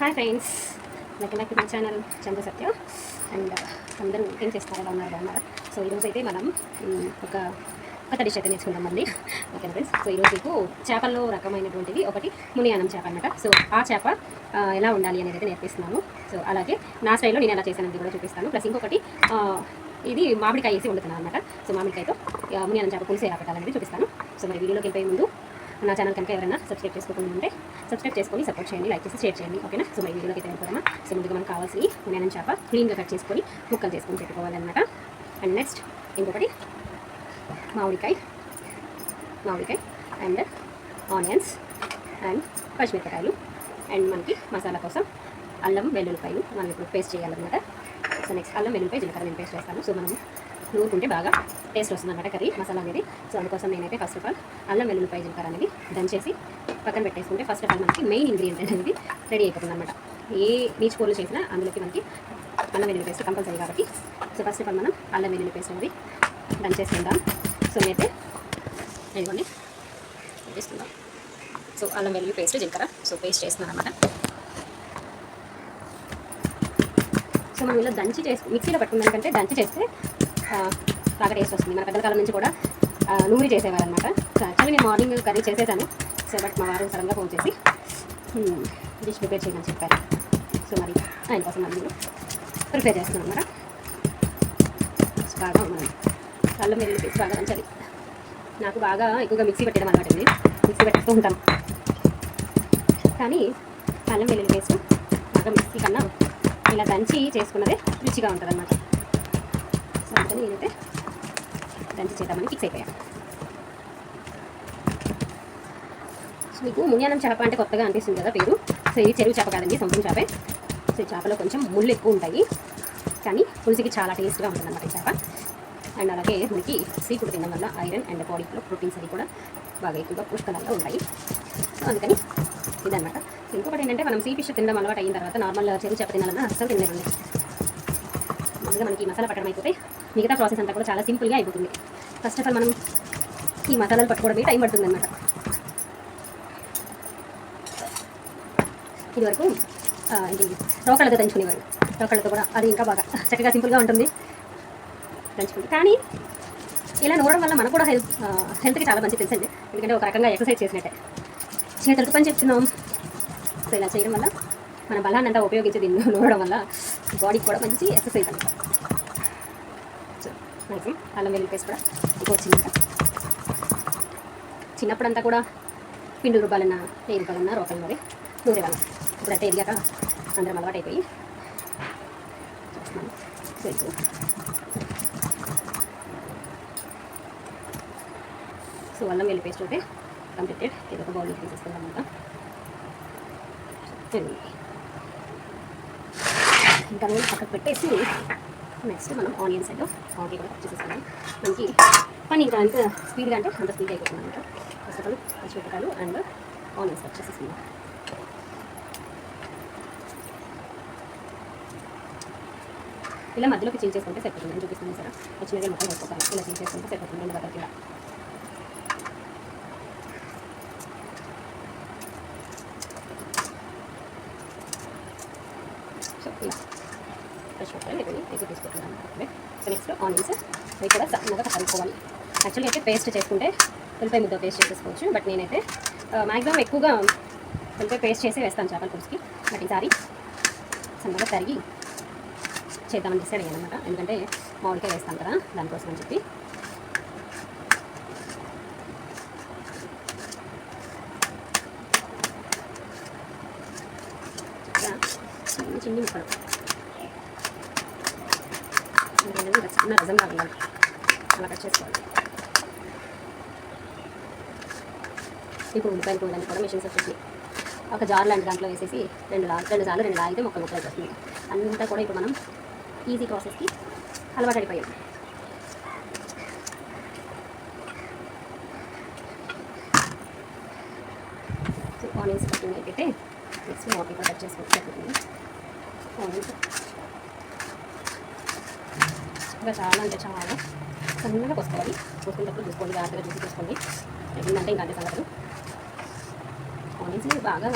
Hi friends నాకు నాకు to channel Chandra Satya and అందరూ ఏం చేస్తారో? ఎలా ఉన్నారు అన్నారు సో ఈరోజు అయితే మనం ఒక కొత్త డిష్ అయితే నేర్చుకుందాం మళ్ళీ. ఓకే ఫ్రెండ్స్ సో ఈరోజు మీకు చేపల్లో రకమైనటువంటిది ఒకటి మునియానం చేప అనమాట సో ఆ చేప ఎలా ఉండాలి అనేది అయితే నేర్పిస్తున్నాను. సో అలాగే నా స్టైల్లో నేను ఎలా చేశానని కూడా చూపిస్తాను. ప్లస్ ఇంకొకటి ఇది మామిడికాయ వేసి వండుతున్నాను అనమాట సో మామిడికాయతో మునియానం చేప పులుసు ఎలా పెట్టాలనేది చూపిస్తాను. సో మరి వీడియోలోకి వెళ్ళిపోయే ముందు నా ఛానల్ కనుక ఎవరైనా సబ్స్క్రైబ్ చేసుకోకుండా ఉంటే సబ్స్క్రైబ్ చేసుకొని సపోర్ట్ చేయండి లైక్ చేసి షేర్ చేయండి ఓకేనా సో మై వీడియోకి అయితే వెళ్ళిపోదామా? సో ముందుగా మనకు కావాల్సి నేను చేప క్లీన్గా కట్ చేసుకొని ముక్కలు చేసుకొని పెట్టుకోవాలన్నమాట. అండ్ నెక్స్ట్ ఇంకొకటి మామిడికాయ మామిడికాయ అండ్ ఆనియన్స్ అండ్ పచ్చిమిరపకాయలు. అండ్ మనకి మసాలా కోసం అల్లం వెల్లుల్లిపాయలు మనం ఇప్పుడు పేస్ట్ చేయాలన్నమాట. సో నెక్స్ట్ అల్లం వెల్లుల్లిపాయ జీలకర్ర నేను పేస్ట్ చేస్తాను. సో మనం నూరుకుంటే బాగా టేస్ట్ వస్తుంది అనమాట కర్రీ మసాలా అనేది. సో అందుకోసం నేనైతే ఫస్ట్ ఆఫ్ ఆల్ అల్లం వెల్లుల్లిపాయ జీలకర్ర అనేది దంచేసి పక్కన పెట్టేసుకుంటే ఫస్ట్ ఆఫ్ ఆల్ మనకి మెయిన్ ఇంగ్రీడియంట్ అనేది రెడీ అయిపోతుంది అనమాట ఏ నీచు కూరలు చేసినా అందులోకి మనకి అల్లం వెల్లుల్లి పేస్ట్ కంపల్సరీ కాబట్టి. సో ఫస్ట్ ఆఫ్ ఆల్ మనం అల్లం వెల్లుల్లి పేస్ట్ అనేది దంచేసుకుందాం సో నేనైతే ఇదిగోండి వేసుకుందాం. సో అల్లం వెల్లుల్లి పేస్ట్ జీలకర్ర. సో పేస్ట్ చేస్తున్నాను అనమాట సో మనం ఇలా దంచి చేసి మిక్సీలో పట్టుకున్న కంటే దంచి చేస్తే బాగా టేస్ట్ వస్తుంది. మన పెద్దల కాలం నుంచి కూడా నూనె చేసేవారు అనమాట యాక్చువల్లీ నేను మార్నింగ్ కర్రీ చేసేసాను. సో బట్ మా వారు సడన్గా ఫోన్ చేసి డిష్ ప్రిపేర్ చేయమని చెప్పారు. సో మరి ఆయన కోసం మళ్ళీ నేను ప్రిపేర్ చేస్తున్నాను అనమాట సో బాగా మనం అల్లం వెల్లుల్లి పేస్ట్ బాగా దంచాలి. నాకు బాగా ఎక్కువగా మిక్సీ పెట్టడం అలవాటు అండి మిక్సీ పెట్టుకుంటూ ఉంటాం. కానీ అల్లం వెల్లుల్లి పేస్ట్ బాగా మిక్సీ కన్నా ఇలా దంచి చేసుకున్నదే రుచిగా ఉంటుంది అన్నమాట అందుకని నేనైతే దంచి చేద్దామని ఫిక్స్ అయిపోయాను. సో మీకు మునియానం చేప అంటే కొత్తగా అనిపిస్తుంది కదా పేరు. సో ఇది చెరువు చేప కాదండి సముద్రం చేపే. సో ఈ చేపలో కొంచెం ముళ్ళు ఎక్కువ ఉంటాయి. కానీ పులుసుకి చాలా టేస్ట్గా ఉంటుందన్నమాట ఈ చేప. అండ్ అలాగే మనకి సీ ఫుడ్ తినడం వల్ల ఐరన్ అండ్ బాడీలో ప్రోటీన్స్ అవి కూడా బాగా ఎక్కువగా పుష్కలంగా ఉంటాయి. సో అందుకని ఇదనమాట ఇంకొకటి ఏంటంటే మనం సీ ఫిష్ తినడం అలవాటు అయిన తర్వాత నార్మల్ చెరువు చేప తినాలన్నా అస్సలు తినలేమండి. ముందుగా మనకి మసాలా పట్టడం అయిపోతే మిగతా ప్రాసెస్ అంతా కూడా చాలా సింపుల్గా అయిపోతుంది. ఫస్ట్ ఆఫ్ ఆల్ మనం ఈ మసాలాలు పట్టుకోవడమే టైం పడుతుంది అనమాట ఇదివరకు ఇది రోకళ్ళతో దంచుకునేవారు రోకళ్ళతో కూడా అది ఇంకా బాగా చక్కగా సింపుల్గా ఉంటుంది. దంచుకుంటే కానీ ఇలా నూరడం వల్ల మనకు కూడా హెల్త్ హెల్త్కి చాలా మంచి తెలుసండి. ఎందుకంటే ఒక రకంగా ఎక్సర్సైజ్ చేసినట్టే. చేతులతో పని చెప్తున్నాం. సో ఇలా చేయడం వల్ల మన బలాన్ని అంతా ఉపయోగించి దీన్ని నూరడం వల్ల బాడీకి కూడా మంచి ఎక్సర్సైజ్ అనమాట మ్యాక్సిమం అల్లం వెల్లుల్లి పేస్ట్ కూడా ఎక్కువ చిన్న చిన్నప్పుడంతా కూడా పిండి రుబ్బాలన్నా ఏ రుబ్బాలన్నా రోకలు మరి నూరేవాళ్ళం ఇప్పుడంటే ఎదిగాక అందరం అలవాటు అయిపోయి చేస్తున్నాను సో అల్లం వెల్లి పేస్ట్ అయితే కంప్లీటెడ్ ఇది ఒక బౌల్ తీసేసుకుందాం అంతా ఇంకా నూనె పక్కకు పెట్టేసి నెక్స్ట్ మనం ఆనియన్స్ అయితే ఆనియన్ కూడా కట్ మనకి పని ఇంకా అంత స్పీడ్గా అంటే అంత స్పీడ్ అయిపోతుంది అనమాట. ఫస్ట్ ఆఫ్ ఆల్ పచ్చిమిరపకాయలు అండ్ ఆనియన్స్ కట్ చేసేసుకుందాం. ఇలా మధ్యలోకి చేంజ్ చేసుకుంటే సరిపోతుంది. నేను చూపిస్తాను సరే. పచ్చిమిరపకాయలు మొత్తం వేసుకోవాలి ఇలా చేంజ్ చేసుకుంటే సరిపోతుంది. రెండు బట్టలకి ఇలా సో ఇలా ఫ్రెష్ వాటర్ ఇవన్నీ ఇది తీసుకుంటున్నాను అప్పుడే సో నెక్స్ట్ ఆనియన్స్ అవి కూడా సన్నగా కలుపుకోవాలి యాక్చువల్గా అయితే పేస్ట్ చేసుకుంటే ఉల్లిపాయ ముద్ద పేస్ట్ చేసేసుకోవచ్చు. బట్ నేనైతే uh, మ్యాక్సిమం ఎక్కువగా ఉల్లిపాయ పేస్ట్ చేసి వేస్తాను చేపల పులుసుకి. బట్ ఈసారి సన్నగా తరిగి చేద్దామని డిసైడ్ అయ్యాను అనమాట ఎందుకంటే మామిడికాయ వేస్తాను కదా దానికోసం అని చెప్పి చక్కగా చిన్న చిన్ని ముక్కలు ఎందుకంటే ఇంకా చిన్న రజంగా ఉండాలి అలా కట్ చేసుకోవాలి ఇప్పుడు ఉల్లిపాయలు కూడా కూడా మిషన్స్ వచ్చేసి ఒక జార్ లాంటి దాంట్లో వేసేసి రెండు లా రెండు సార్లు రెండు లాగితే మొక్క ముక్కలు వస్తుంది. అంతా కూడా ఇప్పుడు మనం ఈజీ ప్రాసెస్కి అలవాటు అయిపోయాం. ఆనియన్స్ కటింగ్ అయిపోతే నెక్స్ట్ వాటర్ కూడా కట్ చేసుకుంటే సరిపోతుంది. ఆనియన్స్ ఇంకా చాలా అంటే చాలా సన్నగా పోసుకోవాలి పోసుకున్నప్పుడు చూసుకోండి జాగ్రత్తగా చూసి చూసుకోండి. ఏంటంటే ఇంకా అంతే సంగతులు. ఆనియన్స్ బాగా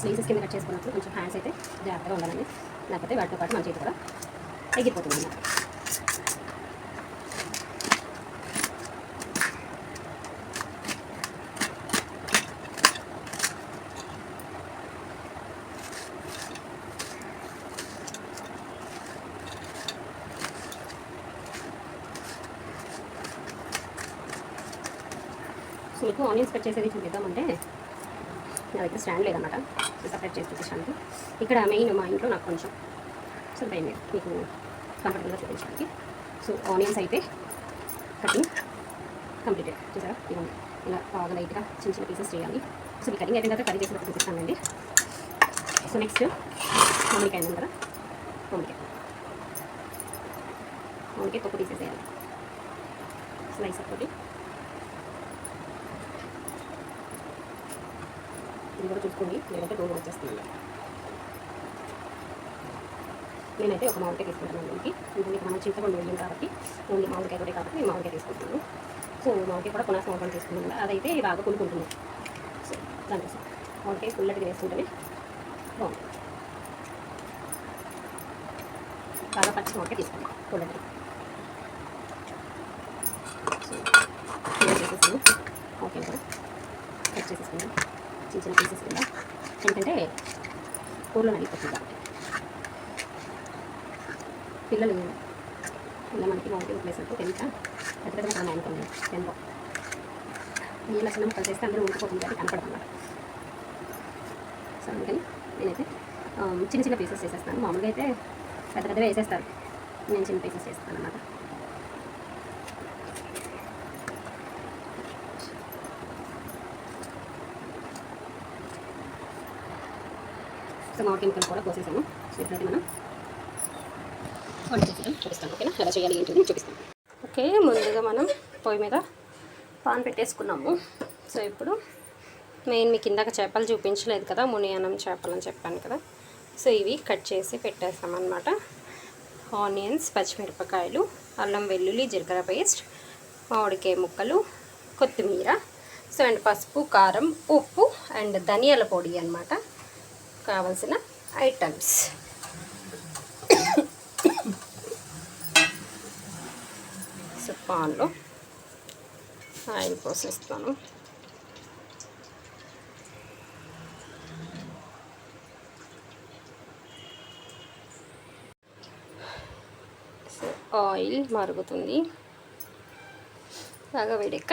స్లీసెస్ కింద కట్ చేసుకున్నప్పుడు కొంచెం హ్యాండ్స్ అయితే జాగ్రత్తగా ఉండాలండి. లేకపోతే వాటితో పాటు మన చేతి కూడా ఎగిరిపోతుంది అన్నమాట. సో మీకు ఆనియన్స్ కట్ చేసేది చూపిద్దామంటే నా స్టాండ్ లేదన్నమాట సో సపరేట్ చేసి చూపించడానికి. ఇక్కడ మెయిన్ మా ఇంట్లో నాకు కొంచెం సో భయం లేదు మీకు కంఫర్టబుల్గా చూపించడానికి. సో ఆనియన్స్ అయితే కటింగ్ కంప్లీటెడ్ చూసారా? ఇవ్వండి ఇలా బాగా లైట్గా చిన్న చిన్న పీసెస్ చేయాలి. సో ఈ కటింగ్ అయిన తర్వాత కర్రీ చేసినప్పుడు చూపిస్తానండి సో నెక్స్ట్ మామిడికాయ ఉంది కదా? మామిడికాయ. మామిడికాయ తొక్కు తీసేసేయాలి స్లైస్ ఒకటి ఇది కూడా చూసుకోండి. లేదంటే దూరం వచ్చేస్తుంది నేనైతే ఒక మామిడికాయ తీసుకుంటున్నాను దీనికి. ఇంకా మనం చింతపండు వెళ్ళింది కాబట్టి ఓన్లీ మామిడికాయ కూడా కాబట్టి నేను మామిడికాయ తీసుకుంటున్నాను. సో మామిడికాయ కూడా కొనాల్సిన మామిడికాయ తీసుకున్నాను. అదైతే బాగా కొనుక్కుంటుంది. సో దానికోసం మామిడికాయ పుల్లటిగా వేసుకుంటే బాగుంటుంది. బాగా పచ్చి మామిడికాయ తీసుకోండి పుల్లటిది చేసేసాను ఓకే కూడా కట్ చేసేసుకున్నాను. చిన్న చిన్న పీసెస్ కింద. ఎందుకంటే కూరలో నలిగిపోతుంది కాబట్టి. పిల్లలు ఇలా మనకి మామిడి ప్లేసినప్పుడు తింటా పెద్ద పెద్ద ముక్కలు అనుకోండి ఎంతో. నీళ్ళ చిన్న ముక్కలు చేస్తే అందరూ ఉండిపోతుంది అది కనపడుతున్నారు సో అందుకని నేనైతే చిన్న చిన్న పీసెస్ చేసేస్తాను. మామూలుగా అయితే పెద్ద పెద్దవి వేసేస్తారు. నేను చిన్న పీసెస్ చేస్తాను అన్నమాట సో మామిడి కెమికల్ కూడా కోసేసాము సో ఇప్పుడైతే మనం వంట చేసేద్దాం చూపిస్తాను ఓకేనా? ఎలా చేయాలి ఏంటి చూపిస్తాను. ఓకే ముందుగా మనం పొయ్యి మీద పాన్ పెట్టేసుకున్నాము. సో ఇప్పుడు మెయిన్ మీకు ఇందాక చేపలు చూపించలేదు కదా మునియానం చేపలు అని చెప్పాను కదా. సో ఇవి కట్ చేసి పెట్టేస్తామన్నమాట ఆనియన్స్ పచ్చిమిరపకాయలు అల్లం వెల్లుల్లి జీలకర్ర పేస్ట్ మామిడికాయ ముక్కలు కొత్తిమీర సో అండ్ పసుపు కారం ఉప్పు అండ్ ధనియాల పొడి అనమాట కావాల్సిన ఐటమ్స్. సో పాన్లో ఆయిల్ పోసేస్తాను. ఆయిల్ మరుగుతుంది. బాగా వేడెక్క.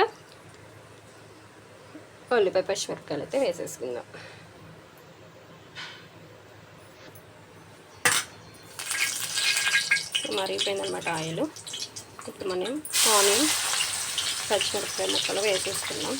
ఉల్లిపాయ పచ్చిమిరపకాయలు అయితే వేసేసుకుందాం. మరిగిపోయిందనమాట ఆయిల్. ఇప్పుడు మనం ఆనియన్ పచ్చిమిరపకాయ ముక్కలు వేసేసుకుందాం.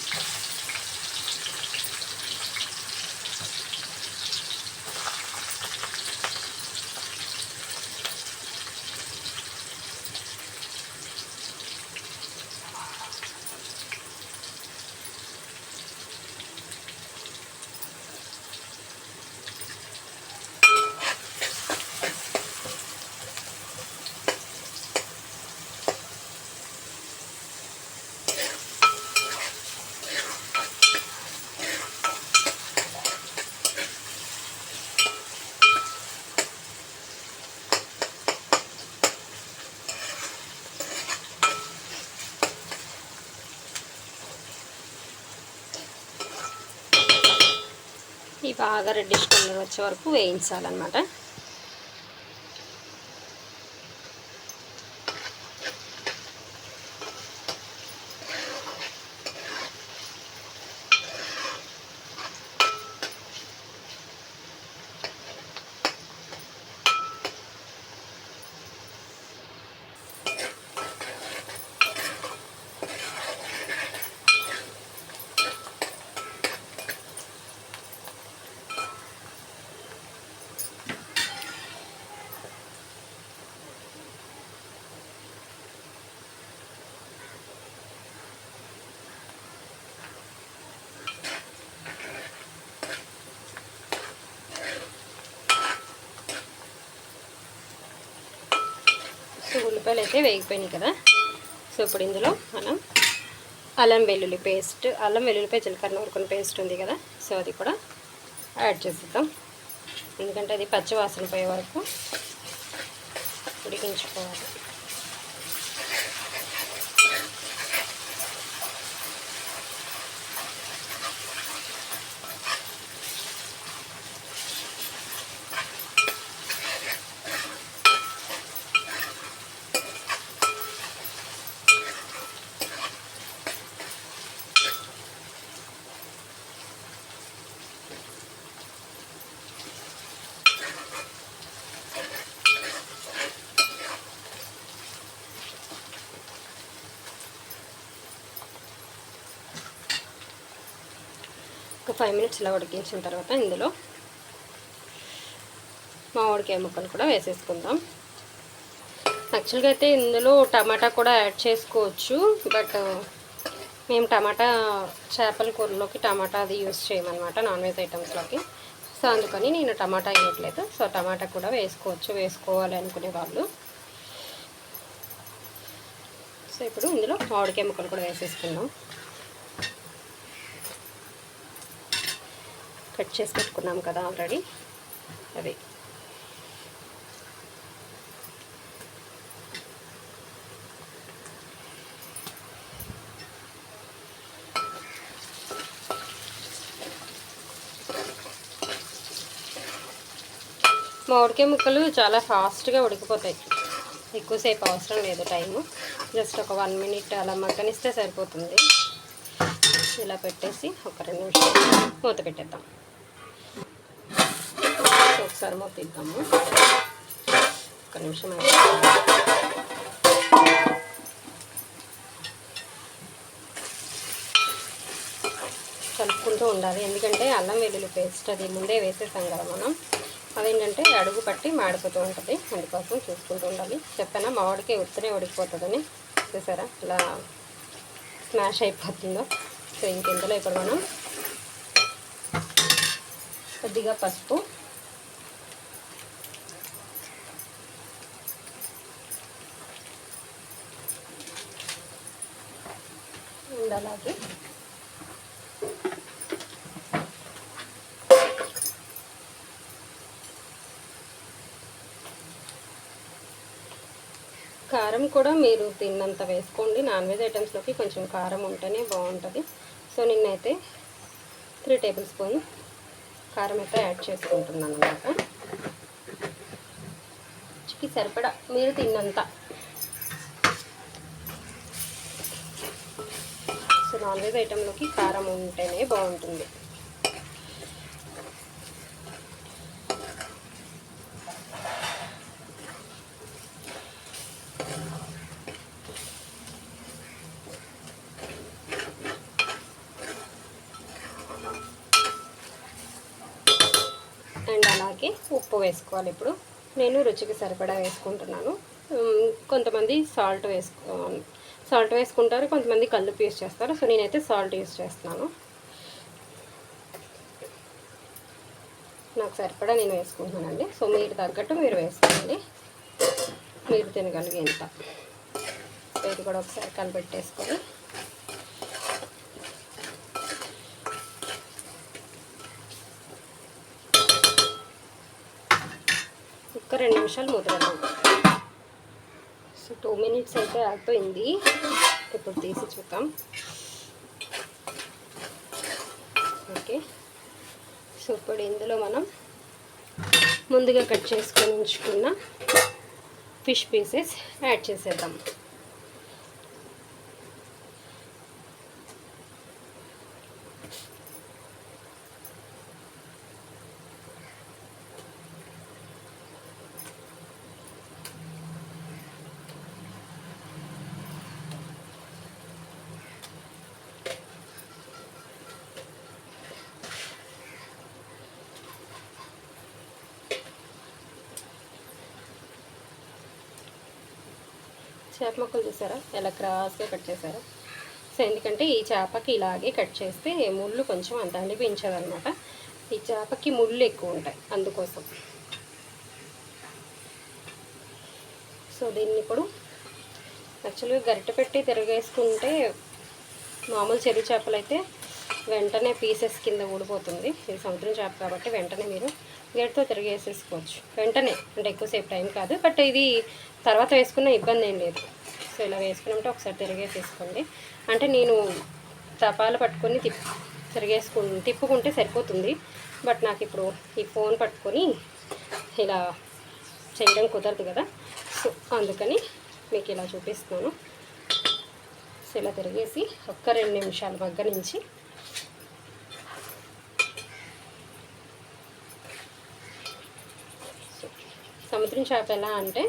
ఇవి బాగా రెడ్డిష్ కలర్ వచ్చే వరకు వేయించాలన్నమాట సో ఉల్లిపాయలు అయితే వేగిపోయినాయి కదా. సో ఇప్పుడు ఇందులో మనం అల్లం వెల్లుల్లి పేస్ట్ అల్లం వెల్లుల్లిపాయ జీలకర్ర నూరుకున్న పేస్ట్ ఉంది కదా. సో అది కూడా యాడ్ చేసేద్దాం. ఎందుకంటే అది పచ్చి వాసన పోయే వరకు ఉడికించుకోవాలి. ఫైవ్ మినిట్స్ ఇలా ఉడికించిన తర్వాత ఇందులో మామిడికాయ ముక్కలు కూడా వేసేసుకుందాం. యాక్చువల్గా అయితే ఇందులో టమాటా కూడా యాడ్ చేసుకోవచ్చు బట్ uh, మేము టమాటా చేపల కూరలోకి టమాటా అది యూస్ చేయమన్నమాట నాన్ వెజ్ ఐటమ్స్లోకి సో అందుకని నేను టమాటా వేయట్లేదు. సో టమాటా కూడా వేసుకోవచ్చు వేసుకోవాలి అనుకునే వాళ్ళు. సో ఇప్పుడు ఇందులో మామిడికాయ ముక్కలు కూడా వేసేసుకుందాం. కట్ చేసి పెట్టుకున్నాం కదా ఆల్రెడీ. అవి. మామిడికాయ ముక్కలు చాలా ఫాస్ట్గా ఉడికిపోతాయి. ఎక్కువసేపు అవసరం లేదు టైము. జస్ట్ ఒక వన్ మినిట్ అలా మగ్గనిస్తే సరిపోతుంది. ఇలా పెట్టేసి ఒక రెండు నిమిషాలు మూత పెట్టేద్దాం. ఒకసారి మూత ఒక నిమిషం కలుపుకుంటూ ఉండాలి. ఎందుకంటే అల్లం వెల్లుల్లి పేస్ట్ అది ముందే వేసేసాం కదా మనం. అదేంటంటే అడుగు పట్టి మాడిపోతూ ఉంటుంది. అందుకోసం చూసుకుంటూ ఉండాలి. చెప్పానా మామిడికి ఉత్తరే ఉడికిపోతుందని. చూసారా? ఇలా స్మాష్ అయిపోతుందో. సో ఇంకెందులో ఇప్పుడు మనం కొద్దిగా పసుపు అలాగే. కారం కూడా మీరు తిన్నంత వేసుకోండి. నాన్ వెజ్ ఐటమ్స్లోకి కొంచెం కారం ఉంటేనే బాగుంటుంది. సో నిన్నైతే త్రీ టేబుల్ స్పూన్ కారం అయితే యాడ్ చేసుకుంటున్నాను అనమాట రుచికి సరిపడా మీరు తిన్నంత. సో నాన్ వెజ్ ఐటెంలోకి కారం ఉంటేనే బాగుంటుంది. అండ్ అలాగే ఉప్పు వేసుకోవాలి ఇప్పుడు. నేను రుచికి సరిపడా వేసుకుంటున్నాను. కొంతమంది సాల్ట్ వేసుకో సాల్ట్ వేసుకుంటారు కొంతమంది కల్లుపు యూస్ చేస్తారు. సో నేనైతే సాల్ట్ యూస్ చేస్తున్నాను. నాకు సరిపడా నేను వేసుకుంటున్నానండి. సో మీరు తగ్గట్టు మీరు వేసుకోండి. మీరు తినగలిగేంత. సో ఇది కూడా ఒకసారి కలిపెట్టేసుకొని. ఒక్క రెండు నిమిషాలు మూత టూ మినిట్స్ అయితే అయిపోయింది. ఇప్పుడు తీసి చూద్దాం. ఓకే. సో ఇప్పుడు ఇందులో మనం ముందుగా కట్ చేసుకొని ఉంచుకున్న ఫిష్ పీసెస్ యాడ్ చేసేద్దాం. చేప ముక్కలు చూసారా? ఎలా క్రాస్గా కట్ చేశారు. సో ఎందుకంటే ఈ చేపకి ఇలాగే కట్ చేస్తే ముళ్ళు కొంచెం అంత అనిపించదనమాట ఈ చేపకి ముళ్ళు ఎక్కువ ఉంటాయి అందుకోసం. సో దీన్ని ఇప్పుడు యాక్చువల్గా గరిట పెట్టి తిరగేసుకుంటే మామూలు చెరువు చేపలు అయితే వెంటనే పీసెస్ కింద ఊడిపోతుంది. ఇది సముద్రం చేప కాబట్టి వెంటనే మీరు గేట్తో తిరిగేసేసుకోవచ్చు. వెంటనే అంటే ఎక్కువసేపు టైం కాదు బట్ ఇది తర్వాత వేసుకున్న ఇబ్బంది ఏం లేదు. సో ఇలా వేసుకున్నప్పుడు ఒకసారి తిరిగేసేసుకోండి. అంటే నేను తపాలు పట్టుకొని తిప్ తిరిగేసుకు తిప్పుకుంటే సరిపోతుంది. బట్ నాకు ఇప్పుడు ఈ ఫోన్ పట్టుకొని ఇలా చేయడం కుదరదు కదా. సో అందుకని మీకు ఇలా చూపిస్తున్నాను. సో ఇలా తిరిగేసి ఒక్క రెండు నిమిషాలు మగ్గ నుంచి సో సముద్రం చేప ఎలా అంటే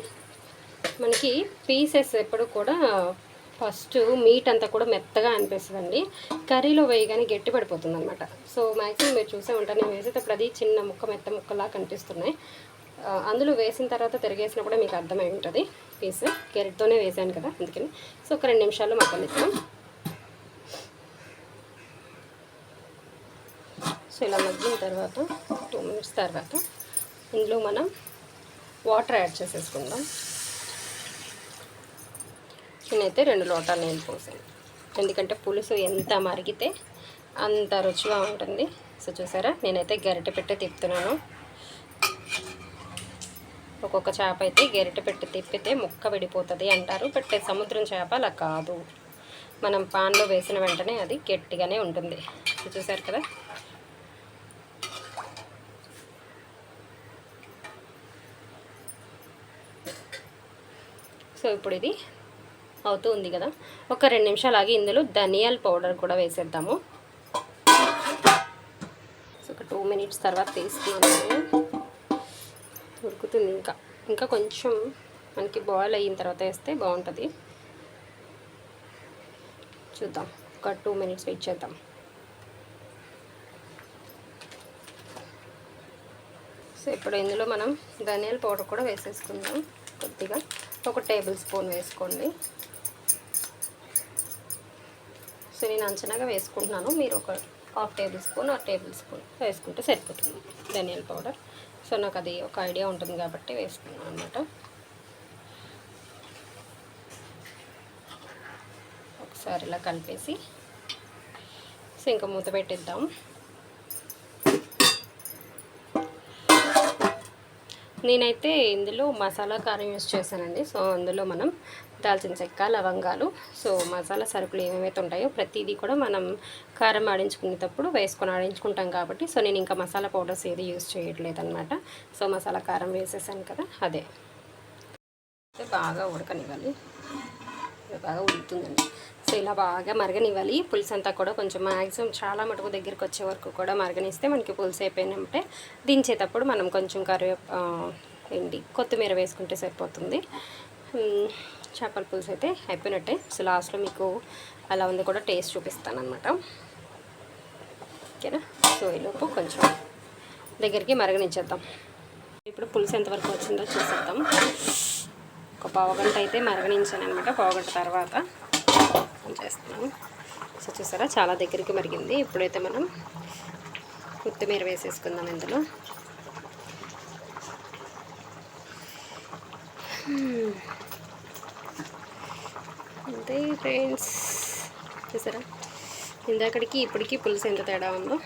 మనకి పీసెస్ ఎప్పుడు కూడా ఫస్ట్ మీట్ అంతా కూడా మెత్తగా అనిపిస్తుందండి. కర్రీలో వేయగానే గట్టి పడిపోతుంది అనమాట సో మ్యాక్సిమం మీరు చూసే ఉంటారు. నేను వేసేటప్పుడు అది చిన్న ముక్క మెత్త ముక్కలా కనిపిస్తున్నాయి. అందులో వేసిన తర్వాత తిరిగేసినప్పుడు మీకు అర్థమై ఉంటుంది. పీస్ గెరిట్తోనే వేసాను కదా అందుకని. సో ఒక రెండు నిమిషాల్లో మగ్గనిస్తాం సో ఇలా మగ్గిన తర్వాత టూ మినిట్స్ తర్వాత ఇందులో మనం వాటర్ యాడ్ చేసేసుకుందాం. నేనైతే రెండు లోటాలు నీళ్ళు పోసాను. ఎందుకంటే పులుసు ఎంత మరిగితే అంత రుచిగా ఉంటుంది. సో చూసారా? నేనైతే గరిటె పెట్టి తిప్పుతున్నాను. ఒక్కొక్క చేప అయితే గరిటె పెట్టి తిప్పితే ముక్క విడిపోతుంది అంటారు. బట్ సముద్రం చేప అలా కాదు. మనం పాన్లో వేసిన వెంటనే అది గట్టిగానే ఉంటుంది. చూసారు కదా? సో ఇప్పుడు ఇది అవుతూ ఉంది కదా. ఒక రెండు నిమిషాలు ఆగి ఇందులో ధనియాల పౌడర్ కూడా వేసేద్దాము. సో ఒక టూ మినిట్స్ తర్వాత తీసుకున్నాను. ఉడుకుతుంది ఇంకా. ఇంకా కొంచెం మనకి బాయిల్ అయిన తర్వాత వేస్తే బాగుంటుంది. చూద్దాం. ఒక టూ మినిట్స్ వెయిట్ చేద్దాం. సో ఇప్పుడు ఇందులో మనం ధనియాల పౌడర్ కూడా వేసేసుకుందాం కొద్దిగా. ఒక టేబుల్ స్పూన్ వేసుకోండి. సో నేను అంచనాగా వేసుకుంటున్నాను. మీరు ఒక హాఫ్ టేబుల్ స్పూన్ ఆ టేబుల్ స్పూన్ వేసుకుంటే సరిపోతుంది. ధనియాల పౌడర్. సో నాకు అది ఒక ఐడియా ఉంటుంది కాబట్టి వేసుకున్నాను అనమాట ఒకసారి ఇలా కలిపేసి సో ఇంకా మూత పెట్టిద్దాం. నేనైతే ఇందులో మసాలా కారం యూస్ చేశానండి. సో అందులో మనం దాల్చిన చెక్క లవంగాలు సో మసాలా సరుకులు ఏమేమైతే ఉంటాయో ప్రతిదీ కూడా మనం కారం ఆడించుకునేటప్పుడు వేసుకొని ఆడించుకుంటాం కాబట్టి సో నేను ఇంకా మసాలా పౌడర్స్ ఏది యూస్ చేయట్లేదు అనమాట సో మసాలా కారం వేసేసాను కదా అదే. అయితే బాగా ఉడకనివ్వాలి. బాగా ఉడుకుతుందండి. సో ఇలా బాగా మరగనివ్వాలి. పులుసు అంతా కూడా కొంచెం మ్యాక్సిమం చాలా మటుకు దగ్గరికి వచ్చే వరకు కూడా మరగనిస్తే మనకి పులుసు అయిపోయినంటే దించేటప్పుడు మనం కొంచెం కరివే ఏంటి కొత్తిమీర వేసుకుంటే సరిపోతుంది. చేపల పులుసు అయితే అయిపోయినట్టే. సో లాస్ట్లో మీకు అలా ఉంది కూడా టేస్ట్ చూపిస్తాను అనమాట ఓకేనా? సో ఈలోపు కొంచెం దగ్గరికి మరగనిచ్చేద్దాం. ఇప్పుడు పులుసు ఎంతవరకు వచ్చిందో చూసేద్దాం. ఒక పావు గంట అయితే మరగనించాను అనమాట పావు గంట తర్వాత. చేస్తున్నాను. సో చూసారా చాలా దగ్గరికి మరిగింది. ఇప్పుడైతే మనం కొత్తిమీర వేసేసుకుందాం ఇందులో. అంతే ఫ్రెండ్స్. చూసారా ఇందాకడికి ఇప్పటికి పులుసు ఎంత తేడా ఉందో.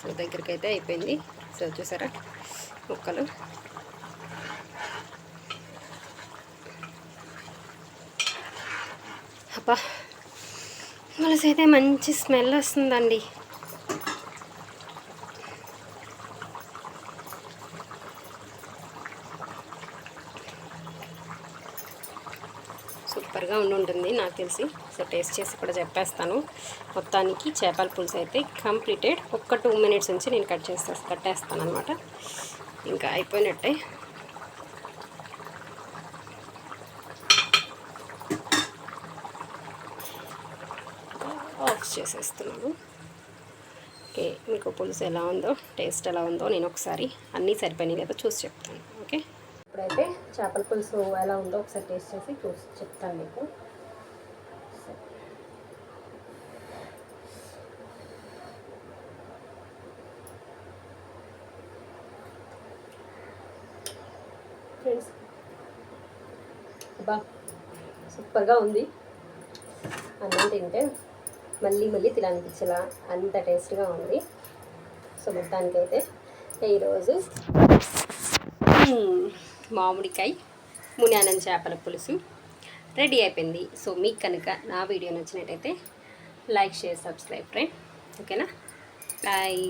సో దగ్గరికి అయితే అయిపోయింది. సో చూసారా ముక్కలు. అబ్బా పులుసు అయితే మంచి స్మెల్ వస్తుందండి. సూపర్గా ఉండి ఉంటుంది నాకు తెలిసి. సో టేస్ట్ చేసి కూడా చెప్పేస్తాను. మొత్తానికి చేపల పులుసు అయితే కంప్లీటెడ్. ఒక్క టూ మినిట్స్ నుంచి నేను కట్ చేస్తా కట్టేస్తాను అనమాట ఇంకా అయిపోయినట్టే ఆఫ్ చేసేస్తున్నాను. ఓకే మీకు పులుసు ఎలా ఉందో టేస్ట్ ఎలా ఉందో నేను ఒకసారి అన్నీ సరిపోయినాయి కదా చూసి చెప్తాను. ఓకే? ఇప్పుడైతే చేపల పులుసు ఎలా ఉందో ఒకసారి టేస్ట్ చేసి చూసి చెప్తాను మీకు. ఫ్రెండ్స్ బా సూపర్గా ఉంది. అన్నం తింటే మళ్ళీ మళ్ళీ తినాలనిపించేలా అంత టేస్ట్గా ఉంది. సో మొత్తానికైతే ఈరోజు మామిడికాయ మునియానం చేపల పులుసు రెడీ అయిపోయింది. సో మీకు కనుక నా వీడియో నచ్చినట్టయితే లైక్ షేర్ సబ్స్క్రైబ్ ఫ్రెండ్. ఓకేనా? బాయ్.